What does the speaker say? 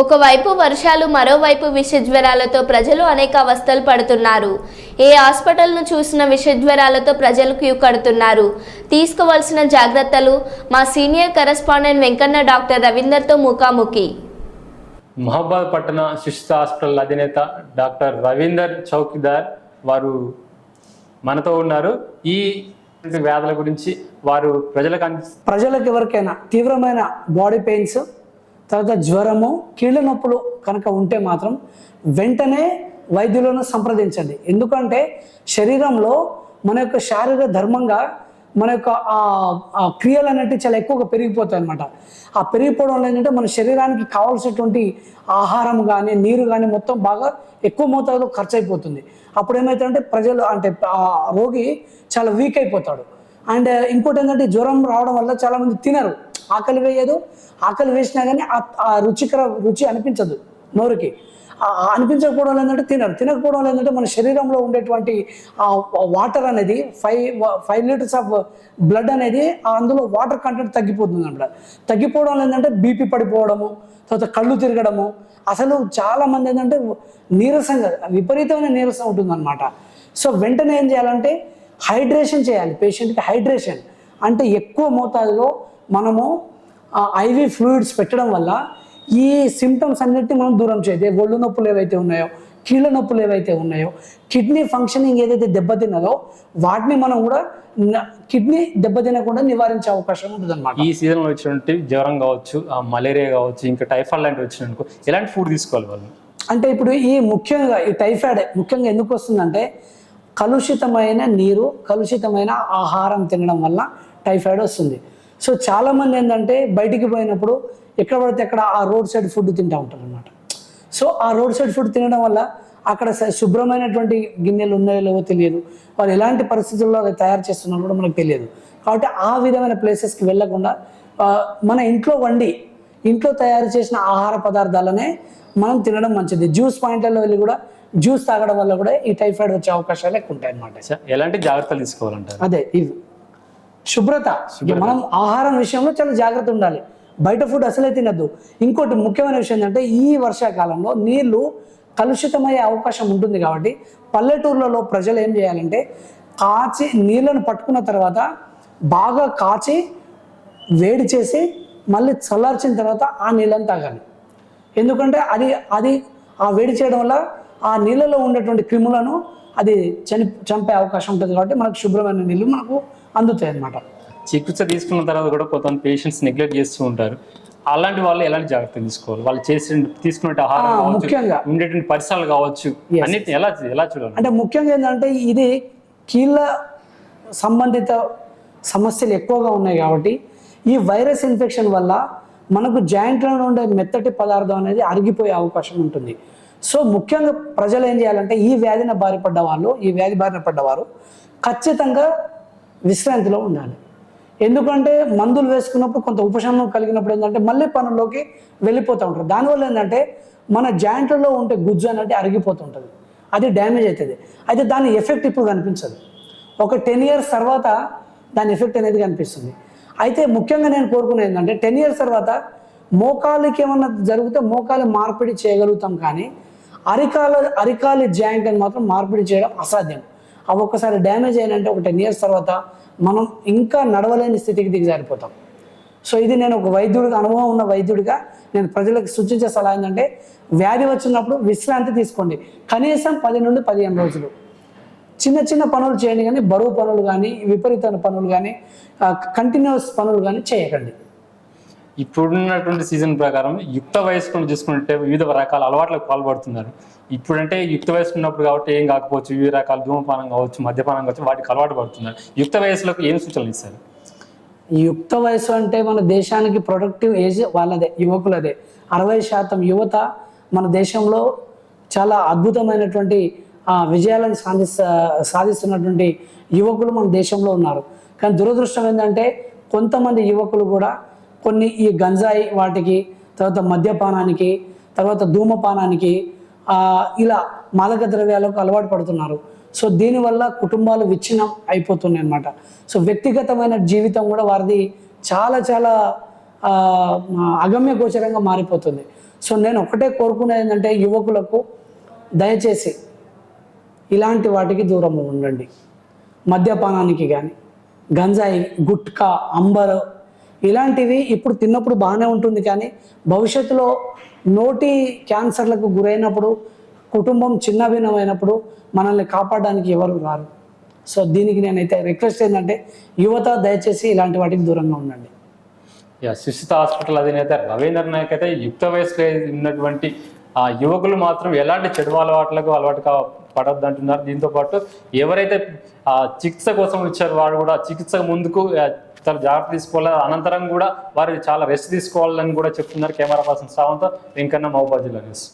ఒకవైపు వర్షాలు మరోవైపు విషజ్వరాలతో ప్రజలు అనేక అవస్థలు పడుతున్నారు. ఏ హాస్పిటల్ను చూసిన విషజ్వరాలతో ప్రజలు క్యూ కడుతున్నారు. తీసుకోవాల్సిన జాగ్రత్తలు మా సీనియర్ కరెస్పాండెంట్ వెంకన్న డాక్టర్ రవీందర్తో ముఖాముఖి. మహబాద్ పట్టణ శిశు హాస్పిటల్ అధినేత డాక్టర్ రవీందర్ చౌకీదార్ వారు మనతో ఉన్నారు. ఈ వ్యాధుల గురించి వారు ప్రజలకు ప్రజలకు ఎవరికైనా తీవ్రమైన బాడీ పెయిన్స్ తర్వాత జ్వరము కీళ్ళ నొప్పులు కనుక ఉంటే మాత్రం వెంటనే వైద్యులను సంప్రదించండి. ఎందుకంటే శరీరంలో మన యొక్క శారీరక ధర్మంగా మన యొక్క ఆ క్రియలు అనేటివి చాలా ఎక్కువగా పెరిగిపోతాయి అనమాట ఆ పెరిగిపోవడం వల్ల ఏంటంటే మన శరీరానికి కావాల్సినటువంటి ఆహారం కానీ నీరు కానీ మొత్తం బాగా ఎక్కువ మోతాదులో ఖర్చు అయిపోతుంది. అప్పుడు ఏమవుతుందంటే ప్రజలు అంటే ఆ రోగి చాలా వీక్ అయిపోతాడు. అండ్ uh, ఇంకోటి ఏంటంటే జ్వరం రావడం వల్ల చాలా మంది తినరు. ఆకలి వేయదు. ఆకలి వేసినా కానీ ఆ- ఆ రుచికర రుచి అనిపించదు నోరుకి. అనిపించకపోవడం వల్ల ఏంటంటే తినరు. తినకపోవడం వల్ల ఏంటంటే మన శరీరంలో ఉండేటువంటి ఆ వాటర్ అనేది five five litres of blood అనేది అందులో వాటర్ కంటెంట్ తగ్గిపోతుంది అనమాట. తగ్గిపోవడం వల్ల ఏంటంటే బీపీ పడిపోవడము తర్వాత కళ్ళు తిరగడము. అసలు చాలామంది ఏంటంటే నీరసంగా విపరీతమైన నీరసం ఉంటుందన్నమాట. సో వెంటనే ఏం చేయాలంటే హైడ్రేషన్ చేయాలి పేషెంట్కి హైడ్రేషన్. అంటే ఎక్కువ మోతాదులో మనము ఐవి ఫ్లూయిడ్స్ పెట్టడం వల్ల ఈ సిమ్టమ్స్ అన్నిటిని మనం దూరం చేయదు ఒళ్ళు నొప్పులు ఏవైతే ఉన్నాయో కీళ్ళ నొప్పులు ఏవైతే ఉన్నాయో కిడ్నీ ఫంక్షనింగ్ ఏదైతే దెబ్బతిన్నదో వాటిని మనం కూడా కిడ్నీ దెబ్బతినకుండా నివారించే అవకాశం ఉంటుంది ఈ సీజన్లో వచ్చినట్టు జ్వరం కావచ్చు మలేరియా కావచ్చు ఇంకా టైఫాయిడ్ లాంటివి వచ్చిననుకో ఎలాంటి ఫుడ్ తీసుకోవాలి వాళ్ళు అంటే ఇప్పుడు ఈ ముఖ్యంగా ఈ టైఫాయిడ్ ముఖ్యంగా ఎందుకు వస్తుందంటే కలుషితమైన నీరు కలుషితమైన ఆహారం తినడం వల్ల టైఫాయిడ్ వస్తుంది. సో చాలామంది ఏంటంటే బయటికి పోయినప్పుడు ఎక్కడ పడితే అక్కడ ఆ రోడ్ సైడ్ ఫుడ్ తింటూ ఉంటారు అనమాట సో ఆ రోడ్ సైడ్ ఫుడ్ తినడం వల్ల అక్కడ స- శుభ్రమైనటువంటి గిన్నెలు ఉన్నాయో లేవో తెలియదు. వాళ్ళు ఎలాంటి పరిస్థితుల్లో అది తయారు చేస్తున్నారో కూడా మనకు తెలియదు. కాబట్టి ఆ విధమైన ప్లేసెస్కి వెళ్ళకుండా మన ఇంట్లో వండి ఇంట్లో తయారు చేసిన ఆహార పదార్థాలనే మనం తినడం మంచిది. జ్యూస్ పాయింట్లలో వెళ్ళి కూడా జ్యూస్ తాగడం వల్ల కూడా ఈ టైఫాయిడ్ వచ్చే అవకాశాలు ఎక్కువ ఉంటాయి అన్నమాట. చ- ఎలాంటి జాగ్రత్తలు తీసుకోవాలంటారు? అదే ఇవి శుభ్రత. మనం ఆహారం విషయంలో చాలా జాగ్రత్త ఉండాలి. బయట ఫుడ్ అసలే తినద్దు. ఇంకోటి ముఖ్యమైన విషయం ఏంటంటే ఈ వర్షాకాలంలో నీళ్ళు కలుషితమయ్యే అవకాశం ఉంటుంది కాబట్టి పల్లెటూర్లలో ప్రజలు ఏం చేయాలంటే కాచి నీళ్ళను పట్టుకున్న తర్వాత బాగా కాచి వేడి చేసి మళ్ళీ చల్లార్చిన తర్వాత ఆ నీళ్ళని తాగాలి. ఎందుకంటే అది అది ఆ వేడి చేయడం వల్ల ఆ నీళ్ళలో ఉండేటువంటి క్రిములను అది చని చంపే అవకాశం ఉంటుంది కాబట్టి మనకు శుభ్రమైన నీళ్ళు మనకు అందుతాయి అన్నమాట. చికిత్స తీసుకున్న తర్వాత కూడా కొంతమంది పేషెంట్స్ నెగ్లెక్ట్ చేస్తూ ఉంటారు. అలాంటి వాళ్ళు ఎలాంటి జాగ్రత్తలు తీసుకోవాలి? వాళ్ళు చేసిన తీసుకునే ఆహారం ముఖ్యంగా. ఉండేటువంటి పరిసరాలు కావచ్చు అన్నిటిని ఎలా ఎలా చూడాలి? అంటే ముఖ్యంగా ఏంటంటే ఇది కీళ్ళ సంబంధిత సమస్యలు ఎక్కువగా ఉన్నాయి కాబట్టి ఈ వైరస్ ఇన్ఫెక్షన్ వల్ల మనకు జాయింట్లలో ఉండే మెత్తటి పదార్థం అనేది అరిగిపోయే అవకాశం ఉంటుంది. సో ముఖ్యంగా ప్రజలు ఏం చేయాలంటే ఈ వ్యాధిన బారిపడ్డ వాళ్ళు ఈ వ్యాధి బారిన పడ్డవారు ఖచ్చితంగా విశ్రాంతిలో ఉండాలి. ఎందుకంటే మందులు వేసుకున్నప్పుడు కొంత ఉపశమనం కలిగినప్పుడు ఏంటంటే మళ్ళీ పనుల్లోకి వెళ్ళిపోతూ ఉంటారు. దానివల్ల ఏంటంటే మన జాయింట్లలో ఉంటే గుజ్జు అనేది అరిగిపోతుంటుంది అది డ్యామేజ్ అవుతుంది అయితే దాని ఎఫెక్ట్ ఇప్పుడు కనిపించదు. ఒక టెన్ ఇయర్స్ తర్వాత దాని ఎఫెక్ట్ అనేది కనిపిస్తుంది. అయితే ముఖ్యంగా నేను కోరుకునేది ఏంటంటే టెన్ ఇయర్స్ తర్వాత మోకాలికి ఏమన్నా జరిగితే మోకాలు మార్పిడి చేయగలుగుతాం కానీ అరికాల అరికాలి జాయింట్ అని మాత్రం మార్పిడి చేయడం అసాధ్యం. అవి ఒక్కసారి డ్యామేజ్ అయినంటే ఒక టెన్ ఇయర్స్ తర్వాత మనం ఇంకా నడవలేని స్థితికి దిగజారిపోతాం సో ఇది నేను ఒక వైద్యుడిగా అనుభవం ఉన్న వైద్యుడిగా నేను ప్రజలకు సూచించే సలహా ఏంటంటే వ్యాధి వచ్చినప్పుడు విశ్రాంతి తీసుకోండి. కనీసం పది నుండి పదిహేను రోజులు. చిన్న చిన్న పనులు చేయండి కానీ బరువు పనులు కానీ విపరీతమైన పనులు కానీ కంటిన్యూస్ పనులు కానీ చేయకండి. ఇప్పుడున్నటువంటి సీజన్ ప్రకారం యుక్త వయస్కులను చూసుకుంటే వివిధ రకాల అలవాట్లకు పాల్పడుతున్నారు. ఇప్పుడంటే యుక్త వయసు ఉన్నప్పుడు కాబట్టి ఏం కాకపోవచ్చు వివిధ రకాల ధూమపానం కావచ్చు మద్యపానం కావచ్చు వాటికి అలవాటు పడుతున్నారు. యుక్త వయసులకు ఏం సూచనలు ఇస్తారు? యుక్త వయసు అంటే మన దేశానికి ప్రొడక్టివ్ ఏజ్ వాళ్ళదే యువకులదే. అరవై శాతం యువత మన దేశంలో చాలా అద్భుతమైనటువంటి ఆ, విజయాలను సాధి సాధిస్తున్నటువంటి యువకులు మన దేశంలో ఉన్నారు. కానీ దురదృష్టం ఏంటంటే కొంతమంది యువకులు కూడా కొన్ని ఈ గంజాయి వాటికి తర్వాత మద్యపానానికి తర్వాత ధూమపానానికి ఇలా మాదక ద్రవ్యాలకు అలవాటు పడుతున్నారు. సో దీనివల్ల కుటుంబాలు విచ్ఛిన్నం అయిపోతున్నాయి అనమాట సో వ్యక్తిగతమైన జీవితం కూడా వారిది చాలా చాలా అగమ్య గోచరంగా మారిపోతుంది. సో నేను ఒకటే కోరుకునేది ఏంటంటే యువకులకు దయచేసి ఇలాంటి వాటికి దూరం ఉండండి. మద్యపానానికి కానీ గంజాయి గుట్కా అంబరు ఇలాంటివి ఇప్పుడు తిన్నప్పుడు బాగానే ఉంటుంది కానీ భవిష్యత్తులో నోటి క్యాన్సర్లకు గురైనప్పుడు కుటుంబం చిన్నభిన్నమైనప్పుడు మనల్ని కాపాడడానికి ఎవరు రారు. సో దీనికి నేనైతే రిక్వెస్ట్ ఏంటంటే యువత దయచేసి ఇలాంటి వాటికి దూరంగా ఉండండి. యా హాస్పిటల్ అధినేత రవీంద్ర నాయక్ అయితే యుక్త వయసులో ఉన్నటువంటి ఆ యువకులు మాత్రం ఎలాంటి చెడు అలవాట్లకు అలవాటు పడద్దు అంటున్నారు. దీంతో పాటు ఎవరైతే ఆ చికిత్స కోసం వచ్చారో వారు కూడా చికిత్స ముందుకు చాలా జాగ్రత్త తీసుకోవాలి. అనంతరం కూడా వారు చాలా రెస్ట్ తీసుకోవాలని కూడా చెప్తున్నారు కెమెరా పర్సన్ శ్రావంతో వెంకన్న మహబాజ్ జిల్లా న్యూస్.